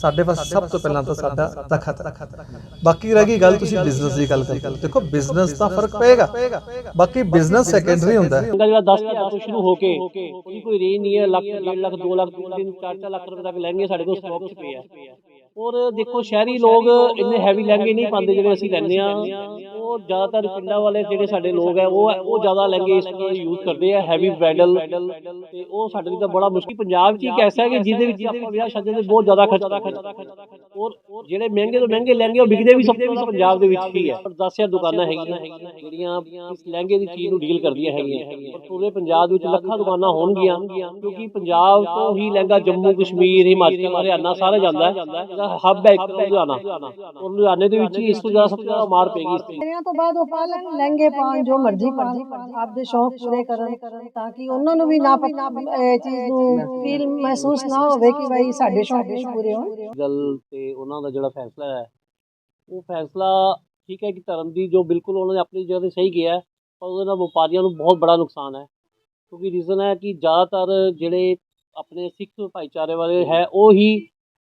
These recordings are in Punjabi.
ਸਾਡੇ ਪਾਸ ਸਭ ਤੋਂ ਪਹਿਲਾਂ ਤਾਂ ਸਾਡਾ ਤਖਤ ਬਾਕੀ ਰਹਿ ਗਈ ਗੱਲ ਤੁਸੀਂ ਬਿਜ਼ਨਸ ਦੀ ਗੱਲ ਕਰਦੇ ਦੇਖੋ ਬਿਜ਼ਨਸ ਦਾ ਫ਼ਰਕ ਪਏਗਾ। ਬਾਕੀ ਬਿਜ਼ਨਸ ਸੈਕੰਡਰੀ ਹੁੰਦਾ ਹੈ। ਜਿਹੜਾ 10000 ਤੋਂ ਸ਼ੁਰੂ ਹੋ ਕੇ ਕੋਈ ਰੇਂਜ ਨਹੀਂ ਹੈ, ਲੱਖ 1.5 ਲੱਖ 2 ਲੱਖ 3 4 ਲੱਖ ਰੁਪਏ ਤੱਕ ਲਹਿੰਗੇ ਸਾਡੇ ਕੋਲ ਸਟਾਕ 'ਚ ਪਏ ਔਰ ਦੇਖੋ ਸ਼ਹਿਰੀ ਲੋਕ ਇੰਨੇ ਹੈਵੀ ਲਹਿੰਗੇ ਨਹੀਂ ਪਾਉਂਦੇ ਜਿਹੜੇ ਅਸੀਂ ਲੈਂਦੇ ਆ ਉਹ ਜ਼ਿਆਦਾਤਰ ਪਿੰਡਾਂ ਵਾਲੇ ਜਿਹੜੇ ਸਾਡੇ ਲੋਕ ਹੈ ਉਹ ਉਹ ਜ਼ਿਆਦਾ ਲਹਿੰਗੇ ਇਸ ਤਰ੍ਹਾਂ ਯੂਜ਼ ਕਰਦੇ ਆ ਹੈਵੀ ਬ੍ਰਾਈਡਲ ਤੇ ਉਹ ਸਾਡੇ ਲਈ ਤਾਂ ਬੜਾ ਮੁਸ਼ਕਿਲ ਪੰਜਾਬ 'ਚ ਹੀ ਐਸਾ ਹੈ ਕਿ ਜਿਹਦੇ ਵਿੱਚ ਆਪਾਂ ਵਿਆਹ ਸ਼ਾਦੀ ਤੇ ਬਹੁਤ ਜ਼ਿਆਦਾ ਖਰਚ ਔਰ ਜਿਹੜੇ ਮਹਿੰਗੇ ਤੋਂ ਮਹਿੰਗੇ ਲਹਿੰਗੇ ਉਹ ਵਿਕਦੇ ਵੀ ਸਭ ਤੋਂ ਪੰਜਾਬ ਦੇ ਵਿੱਚ ਹੀ ਹੈ। 10000 ਦੁਕਾਨਾਂ ਹੈਗੀਆਂ ਜਿਹੜੀਆਂ ਇਸ ਲਹਿੰਗੇ ਦੀ ਚੀਜ਼ ਨੂੰ ਡੀਲ ਕਰਦੀਆਂ ਹੈਗੀਆਂ ਪਰ ਪੂਰੇ ਪੰਜਾਬ ਦੇ ਵਿੱਚ ਲੱਖਾਂ ਦੁਕਾਨਾਂ ਹੋਣਗੀਆਂ ਕਿਉਂਕਿ ਪੰਜਾਬ ਤੋਂ ਹੀ ਲਹਿੰਗਾ ਜੰਮੂ ਕਸ਼ਮੀਰ ਹਿਮਾਚਲ ਹਰਿਆਣਾ ਸਾਰੇ ਜਾਂਦਾ ਹੈ ਹੱਬ ਹੈ ਇੱਕ ਲੁਧਿਆਣਾ। ਔਰ ਲੁਧਿਆਣੇ ਦੇ ਵਿੱਚ ਇਸ ਤੋਂ ਜ਼ਿਆਦਾ ਸਭ ਤੋਂ ਜ਼ਿਆਦਾ ਮਾਰ ਪੈਗੀ ਇਸ ਤੇ। ਤੋਂ ਬਾਅਦ ਉਹ ਪਾ ਲੈਣ ਲਹਿੰਗੇ ਪਾਉਣ ਜੋ ਮਰਜ਼ੀ ਪਾਉਣ। ਆਪਦੇ ਸ਼ੌਕ ਪੂਰੇ ਕਰਨ ਤਾਂ ਕਿ ਉਹਨਾਂ ਨੂੰ ਵੀ ਨਾ ਪਤਾ ਇਹ ਚੀਜ਼ ਨੂੰ ਫੀਲ ਮਹਿਸੂਸ ਨਾ ਹੋਵੇ ਕਿ ਭਾਈ ਸਾਡੇ ਸ਼ੌਕ ਨਹੀਂ ਪੂਰੇ ਹੋਣ। ਗੱਲ ਤੇ ਉਹਨਾਂ ਦਾ ਜਿਹੜਾ ਫੈਸਲਾ ਹੈ ਉਹ ਫੈਸਲਾ ਠੀਕ ਹੈ ਕਿ ਧਰਮ ਦੀ ਜੋ ਬਿਲਕੁਲ ਉਹਨਾਂ ਨੇ ਆਪਣੀ ਜਗ੍ਹਾ ਤੇ ਸਹੀ ਕੀਤਾ ਹੈ, ਪਰ ਉਹਦੇ ਨਾਲ ਵਪਾਰੀਆਂ ਨੂੰ ਬਹੁਤ ਬੜਾ ਨੁਕਸਾਨ ਹੈ। ਕਿਉਂਕਿ ਰੀਜ਼ਨ ਹੈ ਕਿ ਜ਼ਿਆਦਾਤਰ ਜਿਹੜੇ ਆਪਣੇ ਸਿੱਖ ਭਾਈਚਾਰੇ ਵਾਲੇ ਹੈ ਉਹ ਹੀ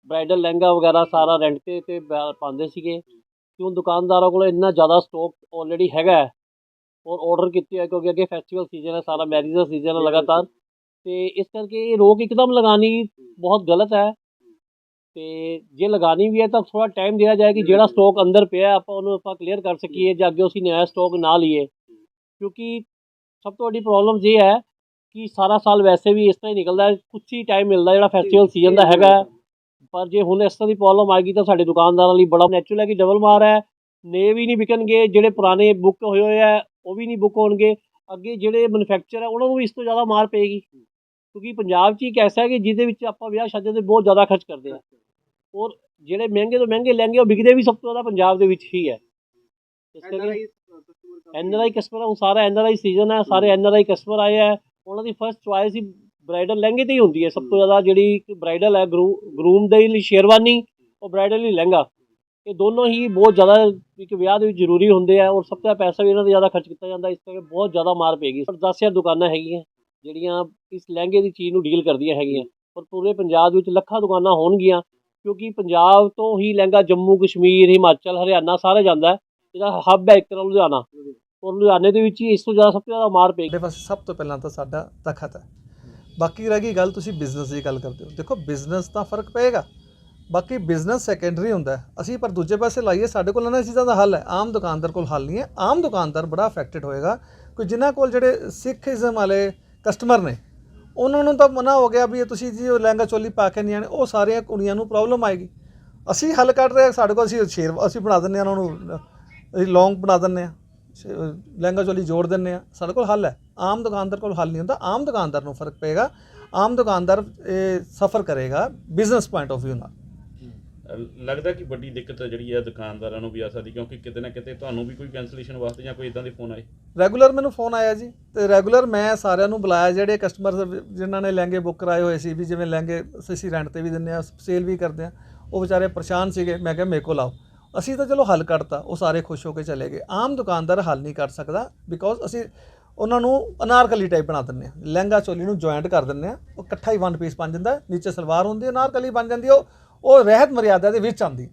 ਬ੍ਰਾਈਡਲ ਲਹਿੰਗਾ ਵਗੈਰਾ ਸਾਰਾ ਰੈਂਟ ਤੇ ਤੇ ਬ- ਪਾਉਂਦੇ ਸੀਗੇ। ਕਿਉਂ ਦੁਕਾਨਦਾਰਾਂ ਕੋਲ ਇੰਨਾ ਜ਼ਿਆਦਾ ਸਟਾਕ ਆਲਰੇਡੀ ਹੈਗਾ ਹੈ। ਔਰ ਆਰਡਰ ਕੀਤੇ ਹੋਏ ਕਿਉਂਕਿ ਅੱਗੇ ਫੈਸਟੀਵਲ ਸੀਜ਼ਨ ਹੈ ਸਾਰਾ ਮੈਰਿਜ ਦਾ ਸੀਜ਼ਨ ਹੈ ਲਗਾਤਾਰ। ਤੇ ਇਸ ਕਰਕੇ ਇਹ ਰੋਕ ਇੱਕਦਮ ਲਗਾਣੀ ਬਹੁਤ ਗਲਤ ਹੈ। ਤੇ ਜੇ ਲਗਾਣੀ ਵੀ ਹੈ ਤਾਂ ਥੋੜਾ ਟਾਈਮ ਦਿਆ ਜਾਏ ਕਿ ਜਿਹੜਾ ਸਟਾਕ ਅੰਦਰ ਪਿਆ ਹੈ, ਆਪਾਂ ਉਹਨੂੰ ਆਪਾਂ ਕਲੀਅਰ ਕਰ ਸਕੀਏ ਜਾਂ ਅੱਗੇ ਅਸੀਂ ਨਵਾਂ ਸਟਾਕ ਨਾ ਲਈਏ। ਕਿਉਂਕਿ ਸਭ ਤੋਂ ਵੱਡੀ ਪ੍ਰੋਬਲਮ ਇਹ ਹੈ ਕਿ ਸਾਰਾ ਸਾਲ ਵੈਸੇ ਵੀ ਇਸ ਤਰ੍ਹਾਂ ਹੀ ਨਿਕਲਦਾ ਹੈ ਕੁਛ ਹੀ ਟਾਈਮ ਮਿਲਦਾ ਜਿਹੜਾ ਫੈਸਟੀਵਲ ਸੀਜ਼ਨ ਦਾ ਹੈਗਾ ਹੈ। ਪਰ ਜੇ ਹੁਣ ਇਸ ਤਰ੍ਹਾਂ ਦੀ ਪ੍ਰੋਬਲਮ ਆਏਗੀ ਤਾਂ ਸਾਡੇ ਦੁਕਾਨਦਾਰਾਂ ਲਈ ਬੜਾ ਨੈਚੁਰਲ ਹੈ ਕਿ ਡਬਲ ਮਾਰ ਹੈ। ਨੇ ਵੀ ਨਹੀਂ ਵਿਕਣਗੇ ਜਿਹੜੇ ਪੁਰਾਣੇ ਬੁੱਕ ਹੋਏ ਹੋਏ ਆ ਉਹ ਵੀ ਨਹੀਂ ਬੁੱਕ ਹੋਣਗੇ। ਅੱਗੇ ਜਿਹੜੇ ਮੈਨੂਫੈਕਚਰ ਹੈ ਉਹਨਾਂ ਨੂੰ ਵੀ ਇਸ ਤੋਂ ਜ਼ਿਆਦਾ ਮਾਰ ਪਏਗੀ। ਕਿਉਂਕਿ ਪੰਜਾਬ 'ਚ ਹੀ ਇੱਕ ਐਸਾ ਹੈ ਕਿ ਜਿਹਦੇ ਵਿੱਚ ਆਪਾਂ ਵਿਆਹ ਸ਼ਾਦੀ ਤੇ ਬਹੁਤ ਜ਼ਿਆਦਾ ਖਰਚ ਕਰਦੇ ਆ ਔਰ ਜਿਹੜੇ ਮਹਿੰਗੇ ਤੋਂ ਮਹਿੰਗੇ ਲਹਿੰਗੇ ਉਹ ਵਿਕਦੇ ਵੀ ਸਭ ਤੋਂ ਜ਼ਿਆਦਾ ਪੰਜਾਬ ਦੇ ਵਿੱਚ ਹੀ ਹੈ। ਇਸ ਕਰਕੇ ਐਨਆਰਆਈ ਕਸਟਮਰ ਹੁਣ ਸਾਰਾ ਐਨਆਰਆਈ ਸੀਜ਼ਨ ਹੈ ਸਾਰੇ ਐਨਆਰਆਈ ਕਸਟਮਰ ਆਏ ਆ ਉਹਨਾਂ ਦੀ ਫਰਸਟ ਚੁਆਇਸ ਹੀ ਬ੍ਰਾਈਡਲ ਲਹਿੰਗੇ ਤੇ ਹੀ ਹੁੰਦੀ ਹੈ। ਸਭ ਤੋਂ ਜ਼ਿਆਦਾ ਜਿਹੜੀ ਬ੍ਰਾਈਡਲ ਹੈ ਗਰੂਮ ਦੇ ਲਈ ਸ਼ੇਰਵਾਨੀ ਔਰ ਬ੍ਰਾਈਡਲ ਲਈ ਲਹਿੰਗਾ। ਇਹ ਦੋਨੋਂ ਹੀ ਬਹੁਤ ਜ਼ਿਆਦਾ ਇੱਕ ਵਿਆਹ ਦੇ ਵਿੱਚ ਜ਼ਰੂਰੀ ਹੁੰਦੇ ਆ ਔਰ ਸਭ ਤੋਂ ਪੈਸਾ ਵੀ ਇਹਨਾਂ ਤੇ ਜ਼ਿਆਦਾ ਖਰਚ ਕੀਤਾ ਜਾਂਦਾ ਇਸ ਕਰਕੇ ਬਹੁਤ ਜ਼ਿਆਦਾ ਮਾਰ ਪਏਗੀ ਪਰ 10000 ਦੁਕਾਨਾਂ ਹੈਗੀਆਂ ਜਿਹੜੀਆਂ ਇਸ ਲਹਿੰਗੇ ਦੀ ਚੀਜ਼ ਨੂੰ ਡੀਲ ਕਰਦੀਆਂ ਹੈਗੀਆਂ। ਔਰ ਪੂਰੇ ਪੰਜਾਬ ਵਿੱਚ ਲੱਖਾਂ ਦੁਕਾਨਾਂ ਹੋਣਗੀਆਂ ਕਿਉਂਕਿ ਪੰਜਾਬ ਤੋਂ ਹੀ ਲਹਿੰਗਾ ਜੰਮੂ ਕਸ਼ਮੀਰ ਹਿਮਾਚਲ ਹਰਿਆਣਾ ਸਾਰੇ ਜਾਂਦਾ ਹੈ। ਇਹਦਾ ਹੱਬ ਹੈ ਇੱਕ ਤਰ੍ਹਾਂ ਲੁਧਿਆਣਾ। ਔਰ ਲੁਧਿਆਣੇ ਦੇ ਵਿੱਚ ਹੀ ਇਸ ਤੋਂ ਜ਼ਿਆਦਾ ਸਭ ਤੋਂ ਜ਼ਿਆਦਾ ਮਾਰ ਪਏਗੀ ਸਾਡੇ ਪਾਸ ਸਭ ਤੋਂ ਪਹਿਲਾਂ ਤਾਂ ਸਾਡਾ ਤਖਤ ਹੈ। ਬਾਕੀ ਰਹਿ ਗਈ ਗੱਲ ਤੁਸੀਂ ਬਿਜ਼ਨਸ ਦੀ ਗੱਲ ਕਰਦੇ ਹੋ। ਦੇਖੋ ਬਿਜ਼ਨਸ ਦਾ ਫ਼ਰਕ ਪਏਗਾ। ਬਾਕੀ ਬਿਜ਼ਨਸ ਸੈਕੰਡਰੀ ਹੁੰਦਾ ਅਸੀਂ ਪਰ ਦੂਜੇ ਪਾਸੇ ਲਾਈਏ, ਸਾਡੇ ਕੋਲ ਇਹਨਾਂ ਚੀਜ਼ਾਂ ਦਾ ਹੱਲ ਹੈ। ਆਮ ਦੁਕਾਨਦਾਰ ਕੋਲ ਹੱਲ ਨਹੀਂ ਹੈ। ਆਮ ਦੁਕਾਨਦਾਰ ਬੜਾ ਅਫੈਕਟਡ ਹੋਏਗਾ। ਕਿ ਜਿਨ੍ਹਾਂ ਕੋਲ ਜਿਹੜੇ ਸਿੱਖੀਜ਼ਮ ਵਾਲੇ ਕਸਟਮਰ ਨੇ, ਉਹਨਾਂ ਨੂੰ ਤਾਂ ਮਨਾ ਹੋ ਗਿਆ ਵੀ ਇਹ ਤੁਸੀਂ ਜੀ ਉਹ ਲਹਿੰਗਾ ਚੋਲੀ ਪਾ ਕੇ ਨਹੀਂ ਆਣੇ ਉਹ ਸਾਰੀਆਂ ਕੁੜੀਆਂ ਨੂੰ ਪ੍ਰੋਬਲਮ ਆਏਗੀ। ਅਸੀਂ ਹੱਲ ਕੱਢ ਰਹੇ ਹਾਂ। ਸਾਡੇ ਕੋਲ ਅਸੀਂ ਸ਼ੇਰ ਅਸੀਂ ਬਣਾ ਦਿੰਦੇ ਹਾਂ, ਉਹਨਾਂ ਨੂੰ, ਅਸੀਂ ਲੌਂਗ ਬਣਾ ਦਿੰਦੇ ਹਾਂ। ਲਹਿੰਗਾ ਚੋਲੀ ਜੋੜ ਦਿੰਦੇ ਆ ਸਾਡੇ ਕੋਲ ਹੱਲ ਹੈ। ਆਮ ਦੁਕਾਨਦਾਰ ਕੋਲ ਹੱਲ ਨਹੀਂ ਹੁੰਦਾ। ਆਮ ਦੁਕਾਨਦਾਰ ਨੂੰ ਫ਼ਰਕ ਪਏਗਾ। ਆਮ ਦੁਕਾਨਦਾਰ ਇਹ ਸਫਰ ਕਰੇਗਾ ਬਿਜ਼ਨਸ ਪੁਆਇੰਟ ਆਫ View ਨਾਲ। ਲੱਗਦਾ ਕਿ ਵੱਡੀ ਦਿੱਕਤ ਜਿਹੜੀ ਹੈ ਦੁਕਾਨਦਾਰਾਂ ਨੂੰ ਵੀ ਆ ਸਕਦੀ ਕਿਉਂਕਿ ਕਿਤੇ ਨਾ ਕਿਤੇ ਤੁਹਾਨੂੰ ਵੀ ਕੋਈ ਕੈਂਸਲੇਸ਼ਨ ਵਾਸਤੇ ਜਾਂ ਕੋਈ ਇਦਾਂ ਦੇ ਫੋਨ ਆਏ। ਰੈਗੂਲਰ ਮੈਨੂੰ ਫੋਨ ਆਇਆ ਜੀ। ਤੇ ਰੈਗੂਲਰ ਮੈਂ ਸਾਰਿਆਂ ਨੂੰ ਬੁਲਾਇਆ। ਜਿਹੜੇ ਕਸਟਮਰ ਜਿਨ੍ਹਾਂ ਨੇ ਲਹਿੰਗੇ ਬੁੱਕ ਕਰਾਏ ਹੋਏ ਸੀ ਵੀ ਜਿਵੇਂ ਲਹਿੰਗੇ ਅਸੀਂ ਰੈਂਟ ਤੇ ਵੀ ਦਿੰਦੇ ਆ ਸੇਲ ਵੀ ਕਰਦੇ ਆ ਉਹ ਵਿਚਾਰੇ ਪਰੇਸ਼ਾਨ ਸੀਗੇ। ਮੈਂ ਕਿਹਾ ਮੇਰੇ ਕੋਲ ਆਓ। ਅਸੀਂ ਤਾਂ ਚਲੋ ਹੱਲ ਕਰਤਾ, ਉਹ ਸਾਰੇ ਖੁਸ਼ ਹੋ ਕੇ ਚਲੇ ਗਏ। ਆਮ ਦੁਕਾਨਦਾਰ ਹੱਲ ਨਹੀਂ ਕਰ ਸਕਦਾ ਬਿਕੋਜ਼ ਅਸੀਂ ਉਹਨਾਂ ਨੂੰ ਅਨਾਰਕਲੀ ਟਾਈਪ ਬਣਾ ਦਿੰਦੇ ਆ ਲਹਿੰਗਾ ਚੋਲੀ ਨੂੰ ਜੁਆਇੰਟ ਕਰ ਦਿੰਦੇ ਆ ਉਹ ਇਕੱਠਾ ਹੀ ਵਨ ਪੀਸ ਬਣ ਜਾਂਦਾ, ਨੀਚੇ ਸਲਵਾਰ ਹੁੰਦੀ, ਅਨਾਰਕਲੀ ਬਣ ਜਾਂਦੀ, ਉਹ ਉਹ ਰਹਿਤ ਮਰਿਆਦਾ ਦੇ ਵਿੱਚ ਆਉਂਦੀ।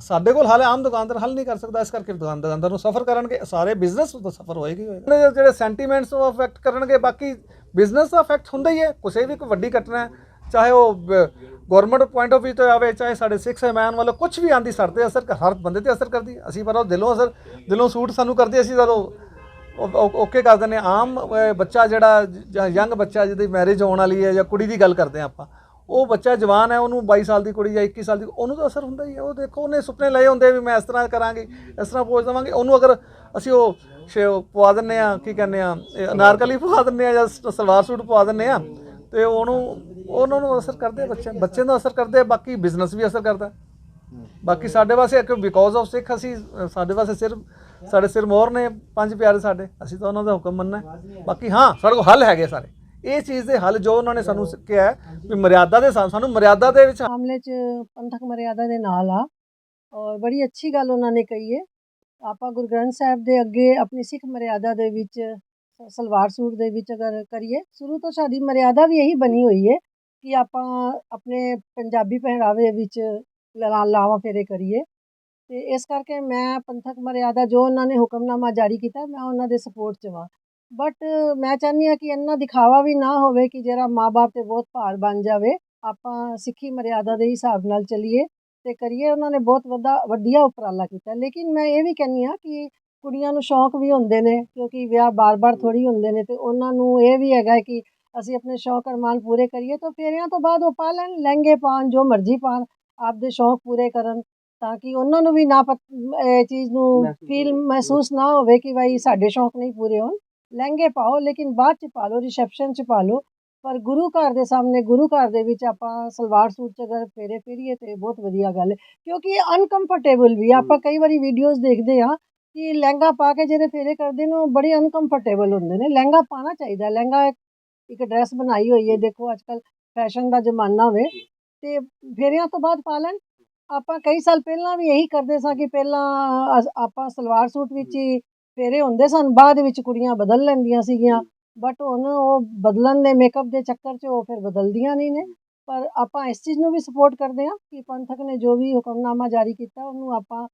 ਸਾਡੇ ਕੋਲ ਹਾਲੇ ਆਮ ਦੁਕਾਨਦਾਰ ਹੱਲ ਨਹੀਂ ਕਰ ਸਕਦਾ, ਇਸ ਕਰਕੇ ਦੁਕਾਨ- ਦੁਕਾਨਦਾਰ ਨੂੰ ਸਫਰ ਕਰਨਗੇ। ਸਾਰੇ ਬਿਜ਼ਨਸ ਤੋਂ ਸਫਰ ਹੋਏਗੀ ਹੀ ਹੋਏਗਾ। ਜਿਹੜੇ- ਜਿਹੜੇ ਸੈਂਟੀਮੈਂਟਸ ਨੂੰ ਅਫੈਕਟ ਕਰਨਗੇ, ਬਾਕੀ ਬਿਜ਼ਨਸ ਦਾ ਅਫੈਕਟ ਹੁੰਦਾ ਹੀ ਹੈ। ਕਿਸੇ ਵੀ ਕੋਈ ਵੱਡੀ ਘਟਨਾ ਚਾਹੇ ਉਹ ਗਵਰਨਮੈਂਟ ਪੁਆਇੰਟ ਆਫ View ਤੋਂ ਆਵੇ, ਚਾਹੇ ਸਾਡੇ ਸਿੱਖ ਮੈਨ ਵੱਲੋਂ ਕੁਝ ਵੀ ਆਂਦੀ, ਸਾਡੇ ਅਸਰ ਹਰ ਬੰਦੇ ਤੇ ਅਸਰ ਕਰਦੀ। ਅਸੀਂ ਪਰ ਉਹ ਦਿਲੋਂ ਅਸਰ, ਦਿਲੋਂ ਸੂਟ ਸਾਨੂੰ ਕਰਦੀ, ਅਸੀਂ ਜਦੋਂ ਓਕੇ ਕਰ ਦਿੰਦੇ ਹਾਂ। ਆਮ ਬੱਚਾ ਜਿਹੜਾ, ਜਾਂ ਯੰਗ ਬੱਚਾ ਜਿਹਦੀ ਮੈਰਿਜ ਹੋਣ ਵਾਲੀ ਹੈ ਜਾਂ ਕੁੜੀ ਦੀ ਗੱਲ ਕਰਦੇ ਹਾਂ ਆਪਾਂ, ਉਹ ਬੱਚਾ ਜਵਾਨ ਹੈ, ਉਹਨੂੰ 22 ਸਾਲ ਦੀ ਕੁੜੀ ਜਾਂ 21 ਸਾਲ ਦੀ, ਉਹਨੂੰ ਤਾਂ ਅਸਰ ਹੁੰਦਾ ਹੀ ਹੈ। ਉਹ ਦੇਖੋ, ਉਹਨੇ ਸੁਪਨੇ ਲਏ ਹੁੰਦੇ ਵੀ ਮੈਂ ਇਸ ਤਰ੍ਹਾਂ ਕਰਾਂਗੀ, ਇਸ ਤਰ੍ਹਾਂ ਪੋਜ ਦੇਵਾਂਗੇ। ਉਹਨੂੰ ਅਗਰ ਅਸੀਂ ਉਹ ਸ਼ੇ ਉਹ ਪਵਾ ਦਿੰਨੇ ਆ ਕੀ ਕਹਿੰਦੇ ਆ ਇਹ ਅਨਾਰਕਲੀ ਪਵਾ ਦਿੰਨੇ ਆ ਜਾਂ ਸ- ਸਲਵਾਰ ਸੂਟ ਪਵਾ ਦਿੰਨੇ ਆ ਤੇ ਉਹਨੂੰ ਉਹਨਾਂ ਨੂੰ ਅਸਰ ਕਰਦੇ ਆ ਬੱਚੇ ਬੱਚੇ ਨੂੰ ਅਸਰ ਕਰਦੇ ਬਾਕੀ ਬਿਜ਼ਨਸ ਵੀ ਅਸਰ ਕਰਦਾ। ਬਾਕੀ ਸਾਡੇ ਵਾਸਤੇ ਇੱਕ ਬਿਕੋਜ਼ ਆਫ ਸਿੱਖ ਅਸੀਂ ਸਾਡੇ ਵਾਸਤੇ ਸਿਰਫ ਸਾਡੇ ਸਿਰ ਮੋਹਰ ਨੇ, ਪੰਜ ਪਿਆਰੇ ਸਾਡੇ। ਅਸੀਂ ਤਾਂ ਉਹਨਾਂ ਦਾ ਹੁਕਮ ਮੰਨਣਾ ਬਾਕੀ ਹਾਂ, ਸਾਡੇ ਕੋਲ ਹੱਲ ਹੈਗੇ ਸਾਰੇ। ਇਹ ਚੀਜ਼ ਦੇ ਹੱਲ ਜੋ ਉਹਨਾਂ ਨੇ ਸਾਨੂੰ ਸਿੱਖਿਆ ਵੀ ਮਰਿਆਦਾ ਦੇ ਸਾਨੂੰ ਮਰਿਆਦਾ ਦੇ ਵਿੱਚ ਮਾਮਲੇ 'ਚ ਪੰਥਕ ਮਰਿਆਦਾ ਦੇ ਨਾਲ ਆ ਔਰ ਬੜੀ ਅੱਛੀ ਗੱਲ ਉਹਨਾਂ ਨੇ ਕਹੀ ਹੈ। ਆਪਾਂ ਗੁਰੂ ਗ੍ਰੰਥ ਸਾਹਿਬ ਦੇ ਅੱਗੇ ਆਪਣੀ ਸਿੱਖ ਮਰਿਆਦਾ ਦੇ ਵਿੱਚ ਸਲਵਾਰ ਸੂਟ ਦੇ ਵਿੱਚ ਅਗਰ ਕਰੀਏ, ਸ਼ੁਰੂ ਤੋਂ ਸਾਡੀ ਮਰਿਆਦਾ ਵੀ ਇਹੀ ਬਣੀ ਹੋਈ ਹੈ ਕਿ ਆਪਾਂ ਆਪਣੇ ਪੰਜਾਬੀ ਪਹਿਰਾਵੇ ਵਿੱਚ ਲਾ- ਲਾਵਾਂ ਫੇਰੇ ਕਰੀਏ। ਤੇ ਇਸ ਕਰਕੇ ਮੈਂ ਪੰਥਕ ਮਰਿਆਦਾ ਜੋ ਉਹਨਾਂ ਨੇ ਹੁਕਮਨਾਮਾ ਜਾਰੀ ਕੀਤਾ, ਮੈਂ ਉਹਨਾਂ ਦੇ ਸਪੋਰਟ 'ਚ ਵਾਂ। ਬਟ ਮੈਂ ਚਾਹੁੰਦੀ ਹਾਂ ਕਿ ਇੰਨਾ ਦਿਖਾਵਾ ਵੀ ਨਾ ਹੋਵੇ ਕਿ ਜਿਹੜਾ ਮਾਪੇ ਤੇ ਬਹੁਤ ਭਾਰ ਬਣ ਜਾਵੇ, ਆਪਾਂ ਸਿੱਖੀ ਮਰਿਆਦਾ ਦੇ ਹਿਸਾਬ ਨਾਲ ਚੱਲੀਏ ਤੇ ਕਰੀਏ। ਉਹਨਾਂ ਨੇ ਬਹੁਤ ਵੱਡਾ ਵਧੀਆ ਉਪਰਾਲਾ ਕੀਤਾ। ਲੇਕਿਨ ਮੈਂ ਇਹ ਵੀ ਕਹਿੰਦੀ ਹਾਂ ਕਿ ਕੁੜੀਆਂ ਨੂੰ ਸ਼ੌਂਕ ਵੀ ਹੁੰਦੇ ਨੇ ਕਿਉਂਕਿ ਵਿਆਹ ਬਾਰ-ਬਾਰ ਥੋੜੀ ਹੁੰਦੇ ਨੇ ਤੇ ਉਹਨਾਂ ਨੂੰ ਇਹ ਵੀ ਹੈਗਾ ਕਿ ਅਸੀਂ ਆਪਣੇ ਸ਼ੌਂਕ ਅਰਮਾਨ ਪੂਰੇ ਕਰੀਏ ਤਾਂ ਫੇਰਿਆਂ ਤੋਂ ਬਾਅਦ ਉਹ ਪਾ ਲੈਣ ਲਹਿੰਗੇ ਪਾਉਣ ਜੋ ਮਰਜ਼ੀ ਪਾਉਣ ਆਪਦੇ ਸ਼ੌਂਕ ਪੂਰੇ ਕਰਨ ਤਾਂ ਕਿ ਉਹਨਾਂ ਨੂੰ ਵੀ ਨਾ ਇਹ ਚੀਜ਼ ਨੂੰ ਫੀਲ ਮਹਿਸੂਸ ਨਾ ਹੋਵੇ ਕਿ ਭਾਈ ਸਾਡੇ ਸ਼ੌਂਕ ਨਹੀਂ ਪੂਰੇ ਹੋਣ। ਲਹਿੰਗੇ ਪਾਓ ਲੇਕਿਨ ਬਾਅਦ ਚ ਪਾ ਲਓ ਰਿਸੈਪਸ਼ਨ ਚ ਪਾ ਲਓ। ਪਰ ਗੁਰੂ ਘਰ ਦੇ ਸਾਹਮਣੇ ਗੁਰੂ ਘਰ ਦੇ ਵਿੱਚ ਆਪਾਂ ਸਲਵਾਰ ਸੂਟ ਚ ਅਗਰ ਫੇਰੇ ਫੇਰੀਏ ਤੇ ਬਹੁਤ ਵਧੀਆ ਗੱਲ ਹੈ। ਕਿਉਂਕਿ ਇਹ ਅਨਕੰਫਰਟੇਬਲ ਵੀ। ਆਪਾਂ ਕਈ ਵਾਰੀ ਵੀਡੀਓਜ਼ ਦੇਖਦੇ ਆ ਕਿ ਲਹਿੰਗਾ ਪਾ ਕੇ ਜਿਹੜੇ ਫੇਰੇ ਕਰਦੇ ਨੇ, ਉਹ ਬੜੇ ਅਨਕੰਫਰਟੇਬਲ ਹੁੰਦੇ ਨੇ। ਲਹਿੰਗਾ ਪਾਣਾ ਚਾਹੀਦਾ। ਲਹਿੰਗਾ ਇੱਕ- ਇੱਕ ਡਰੈਸ ਬਣਾਈ ਹੋਈ ਹੈ। ਦੇਖੋ ਅੱਜ ਕੱਲ ਫੈਸ਼ਨ ਦਾ ਜ਼ਮਾਨਾ ਵੇ। ਤੇ ਫੇਰਿਆਂ ਤੋਂ ਬਾਅਦ ਪਾ ਲੈਣ। ਆਪਾਂ ਕਈ ਸਾਲ ਪਹਿਲਾਂ ਵੀ ਇਹੀ ਕਰਦੇ ਸਾਂ ਕਿ ਪਹਿਲਾਂ ਆਪਾਂ ਸਲਵਾਰ ਸੂਟ ਵਿੱਚ ਹੀ ਫੇਰੇ ਹੁੰਦੇ ਸਨ। ਬਾਅਦ ਵਿੱਚ ਕੁੜੀਆਂ ਬਦਲ ਲੈਂਦੀਆਂ ਸੀਗੀਆਂ। ਬਟ ਹੁਣ ਉਹ ਬਦਲਣ ਦੇ ਮੇਕਅਪ ਦੇ ਚੱਕਰ 'ਚ ਉਹ ਫਿਰ ਬਦਲਦੀਆਂ ਨਹੀਂ ਨੇ। ਪਰ ਆਪਾਂ ਇਸ ਚੀਜ਼ ਨੂੰ ਵੀ ਸਪੋਰਟ ਕਰਦੇ ਹਾਂ ਕਿ ਪੰਥਕ ਨੇ ਜੋ ਵੀ ਹੁਕਮਨਾਮਾ ਜਾਰੀ ਕੀਤਾ, ਉਹਨੂੰ ਆਪਾਂ